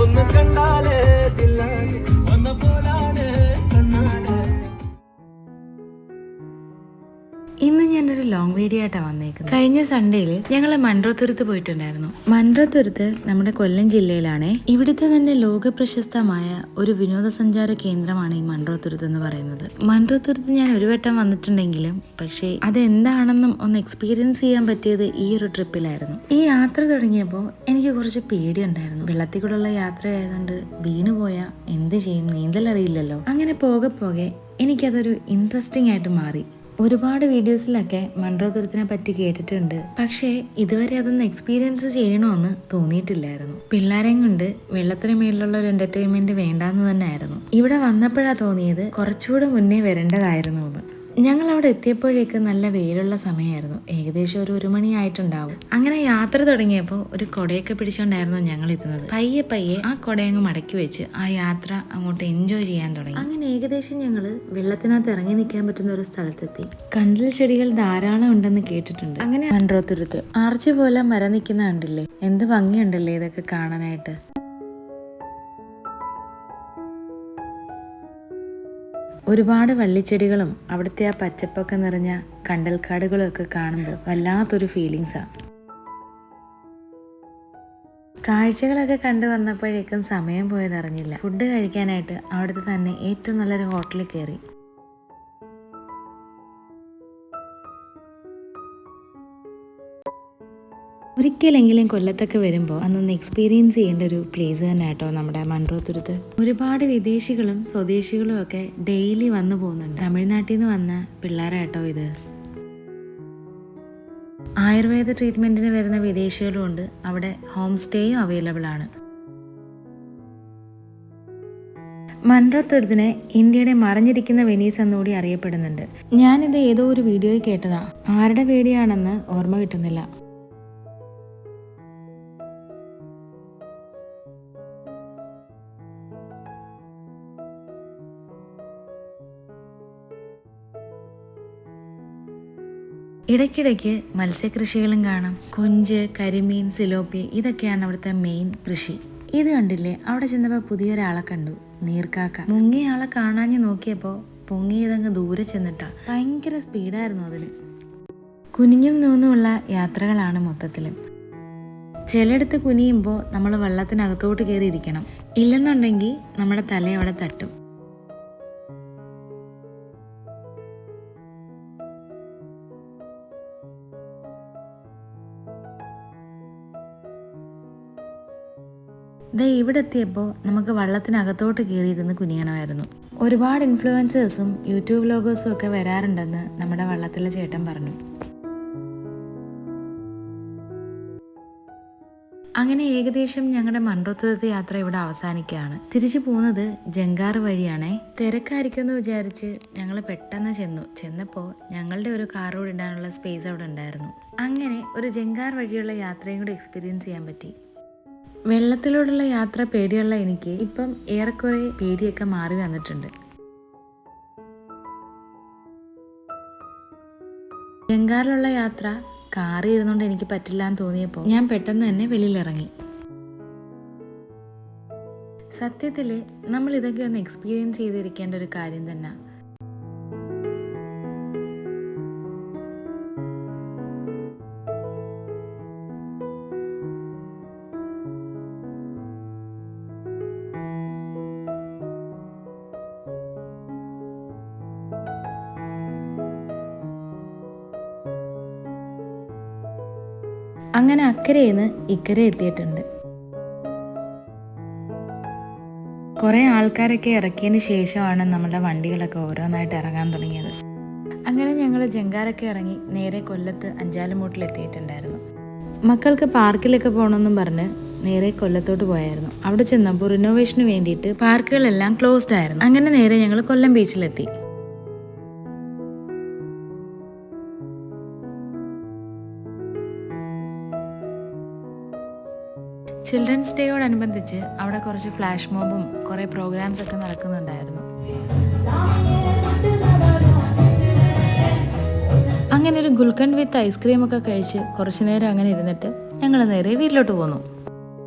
ഒന്ന് കണ്ടാലേ ഇന്ന് ഞാനൊരു ലോങ് വീഡിയോ ആയിട്ടാണ് വന്നേക്കുന്നത്. കഴിഞ്ഞ സൺഡേയിൽ ഞങ്ങൾ മൺട്രോത്തുരുത്ത് പോയിട്ടുണ്ടായിരുന്നു. മൺട്രോത്തുരുത്ത് നമ്മുടെ കൊല്ലം ജില്ലയിലാണ്. ഇവിടുത്തെ തന്നെ ലോക പ്രശസ്തമായ ഒരു വിനോദസഞ്ചാര കേന്ദ്രമാണ് ഈ മൺട്രോത്തുരുത്ത് എന്ന് പറയുന്നത്. മൺട്രോത്തുരുത്ത് ഞാൻ ഒരു വട്ടം വന്നിട്ടുണ്ടെങ്കിലും പക്ഷേ അതെന്താണെന്നും ഒന്ന് എക്സ്പീരിയൻസ് ചെയ്യാൻ പറ്റിയത് ഈ ഒരു ട്രിപ്പിലായിരുന്നു ഈ യാത്ര തുടങ്ങിയപ്പോൾ എനിക്ക് കുറച്ച് പേടിയുണ്ടായിരുന്നു. വെള്ളത്തിൽ കൂടെയുള്ള യാത്ര ആയതുകൊണ്ട് വീണു പോയാൽ എന്ത് ചെയ്യും? നീന്തൽ അറിയില്ലല്ലോ. അങ്ങനെ പോകെ പോകെ എനിക്കതൊരു ഇൻട്രസ്റ്റിംഗ് ആയിട്ട് മാറി. ഒരുപാട് വീഡിയോസിലൊക്കെ മൺറോതുരത്തിനെ പറ്റി കേട്ടിട്ടുണ്ട്. പക്ഷേ ഇതുവരെ അതൊന്ന് എക്സ്പീരിയൻസ് ചെയ്യണമെന്ന് തോന്നിയിട്ടില്ലായിരുന്നു. പിള്ളേരെയും കൊണ്ട് വെള്ളത്തിന് മേലുള്ള ഒരു എന്റർടൈൻമെന്റ് വേണ്ടാന്ന് തന്നെയായിരുന്നു. ഇവിടെ വന്നപ്പോഴാണ് തോന്നിയത് കുറച്ചുകൂടെ മുന്നേ വരേണ്ടതായിരുന്നു എന്ന്. ഞങ്ങൾ അവിടെ എത്തിയപ്പോഴേക്ക് നല്ല വെയിലുള്ള സമയമായിരുന്നു. ഏകദേശം ഒരു ഒരു മണിയായിട്ടുണ്ടാവും. അങ്ങനെ യാത്ര തുടങ്ങിയപ്പോൾ ഒരു കൊടയൊക്കെ പിടിച്ചോണ്ടായിരുന്നു ഞങ്ങൾ ഇരുന്നത്. പയ്യെ പയ്യെ ആ കൊടയങ്ങ് മടക്കി വെച്ച് ആ യാത്ര അങ്ങോട്ട് എൻജോയ് ചെയ്യാൻ തുടങ്ങി. അങ്ങനെ ഏകദേശം ഞങ്ങൾ വെള്ളത്തിനകത്ത് ഇറങ്ങി നിൽക്കാൻ പറ്റുന്ന ഒരു സ്ഥലത്തെത്തി. കണ്ടൽ ചെടികൾ ധാരാളം ഉണ്ടെന്ന് കേട്ടിട്ടുണ്ട്. അങ്ങനെ കണ്ടോത്തുരുത്ത് ആർച്ച് പോലെ മരം നിൽക്കുന്ന കണ്ടില്ലേ? എന്ത് ഭംഗിയുണ്ടല്ലേ ഇതൊക്കെ കാണാനായിട്ട്? ഒരുപാട് വള്ളിച്ചെടികളും അവിടുത്തെ ആ പച്ചപ്പൊക്കെ നിറഞ്ഞ കണ്ടൽക്കാടുകളും ഒക്കെ കാണുമ്പോൾ വല്ലാത്തൊരു ഫീലിങ്സാണ് കാഴ്ചകളൊക്കെ കണ്ടു വന്നപ്പോഴേക്കും സമയം പോയതറിഞ്ഞില്ല. ഫുഡ് കഴിക്കാനായിട്ട് അവിടുത്തെ തന്നെ ഏറ്റവും നല്ലൊരു ഹോട്ടലിൽ കയറി. ഒരിക്കലെങ്കിലും കൊല്ലത്തൊക്കെ വരുമ്പോൾ അന്നൊന്ന് എക്സ്പീരിയൻസ് ചെയ്യേണ്ട ഒരു പ്ലേസ് തന്നെ കേട്ടോ നമ്മുടെ മൺട്രോത്തുരുത്ത് ഒരുപാട് വിദേശികളും സ്വദേശികളും ഒക്കെ ഡെയിലി വന്നു പോകുന്നുണ്ട്. തമിഴ്നാട്ടിൽ നിന്ന് വന്ന പിള്ളേരാട്ടോ ഇത്. ആയുർവേദ ട്രീറ്റ്മെന്റിന് വരുന്ന വിദേശികളും ഉണ്ട്. അവിടെ ഹോം സ്റ്റേയും അവൈലബിൾ ആണ്. മൺറോത്തുരുത്തിനെ ഇന്ത്യയുടെ മറിഞ്ഞിരിക്കുന്ന വെനീസ് എന്നുകൂടി അറിയപ്പെടുന്നുണ്ട്. ഞാനിത് ഏതോ ഒരു വീഡിയോയിൽ കേട്ടതാ. ആരുടെ വീഡിയോ ആണെന്ന് ഓർമ്മ കിട്ടുന്നില്ല. ഇടയ്ക്കിടയ്ക്ക് മത്സ്യകൃഷികളും കാണാം. കൊഞ്ച് കരിമീൻ സിലോപ്പി ഇതൊക്കെയാണ് അവിടുത്തെ മെയിൻ കൃഷി. ഇത് കണ്ടില്ലേ? അവിടെ ചെന്നപ്പോൾ പുതിയൊരാളെ കണ്ടു നീർക്കാക്ക. മുങ്ങിയ ആളെ കാണാഞ്ഞ് നോക്കിയപ്പോൾ പൊങ്ങിയതങ്ങ് ദൂരെ ചെന്നിട്ടാ. ഭയങ്കര സ്പീഡായിരുന്നു അതിന്. കുനിഞ്ഞും നൂന്നുമുള്ള യാത്രകളാണ് മൊത്തത്തിലും. ചിലയിടത്ത് കുനിയുമ്പോൾ നമ്മൾ വെള്ളത്തിനകത്തോട്ട് കയറി ഇരിക്കണം ഇല്ലെന്നുണ്ടെങ്കിൽ നമ്മുടെ തല അവിടെ തട്ടും. ദേ ഇവിടെ എത്തിയപ്പോൾ നമുക്ക് വള്ളത്തിനകത്തോട്ട് കയറിയിരുന്ന് കുനിയണമായിരുന്നു. ഒരുപാട് ഇൻഫ്ലുവൻസേഴ്സും യൂട്യൂബ് വ്ലോഗേഴ്സും ഒക്കെ വരാറുണ്ടെന്ന് നമ്മുടെ വള്ളത്തിലെ ചേട്ടൻ പറഞ്ഞു. അങ്ങനെ ഏകദേശം ഞങ്ങളുടെ മൺട്രോത്തുരത്ത് യാത്ര ഇവിടെ അവസാനിക്കുകയാണ്. തിരിച്ചു പോകുന്നത് ജങ്കാർ വഴിയാണേ. തിരക്കായിരിക്കുമെന്ന് വിചാരിച്ച് ഞങ്ങൾ പെട്ടെന്ന് ചെന്നു. ചെന്നപ്പോൾ ഞങ്ങളുടെ ഒരു കാർ ഇടാനുള്ള സ്പേസ് അവിടെ ഉണ്ടായിരുന്നു. അങ്ങനെ ഒരു ജങ്കാർ വഴിയുള്ള യാത്രയും കൂടി എക്സ്പീരിയൻസ് ചെയ്യാൻ പറ്റി. വെള്ളത്തിലൂടെയുള്ള യാത്ര പേടിയുള്ള എനിക്ക് ഇപ്പം ഏറെക്കുറെ പേടിയൊക്കെ മാറി വന്നിട്ടുണ്ട്. ജങ്കാറിലുള്ള യാത്ര കാറി ഇരുന്നുകൊണ്ട് എനിക്ക് പറ്റില്ല എന്ന് തോന്നിയപ്പോൾ ഞാൻ പെട്ടെന്ന് തന്നെ വെളിയിലിറങ്ങി. സത്യത്തിൽ നമ്മൾ ഇതൊക്കെ ഒന്ന് എക്സ്പീരിയൻസ് ചെയ്തിരിക്കേണ്ട ഒരു കാര്യം തന്നെ. അങ്ങനെ അക്കരയിന്ന് ഇക്കരെ എത്തിയിട്ടുണ്ട്. കുറേ ആൾക്കാരൊക്കെ ഇറക്കിയതിന് ശേഷമാണ് നമ്മുടെ വണ്ടികളൊക്കെ ഓരോന്നായിട്ട് ഇറങ്ങാൻ തുടങ്ങിയത്. അങ്ങനെ ഞങ്ങൾ ജങ്കാരൊക്കെ ഇറങ്ങി നേരെ കൊല്ലത്ത് അഞ്ചാലുമൂട്ടിൽ എത്തിയിട്ടുണ്ടായിരുന്നു. മക്കൾക്ക് പാർക്കിലൊക്കെ പോകണമെന്നും പറഞ്ഞ് നേരെ കൊല്ലത്തോട്ട് പോയായിരുന്നു. അവിടെ ചെന്നപ്പോൾ റിനോവേഷന് വേണ്ടിയിട്ട് പാർക്കുകളെല്ലാം ക്ലോസ്ഡ് ആയിരുന്നു. അങ്ങനെ നേരെ ഞങ്ങൾ കൊല്ലം ബീച്ചിലെത്തി. ചിൽഡ്രൻസ് ഡേയോടനുബന്ധിച്ച് അവിടെ കുറച്ച് ഫ്ലാഷ് മോബും കുറേ പ്രോഗ്രാംസ് ഒക്കെ നടക്കുന്നുണ്ടായിരുന്നു. അങ്ങനെ ഒരു ഗുൽക്കണ്ട് വിത്ത് ഐസ്ക്രീം ഒക്കെ കഴിച്ച് കുറച്ചു നേരം അങ്ങനെ ഇരുന്നിട്ട് ഞങ്ങൾ നേരെ വീട്ടിലോട്ട് പോന്നു.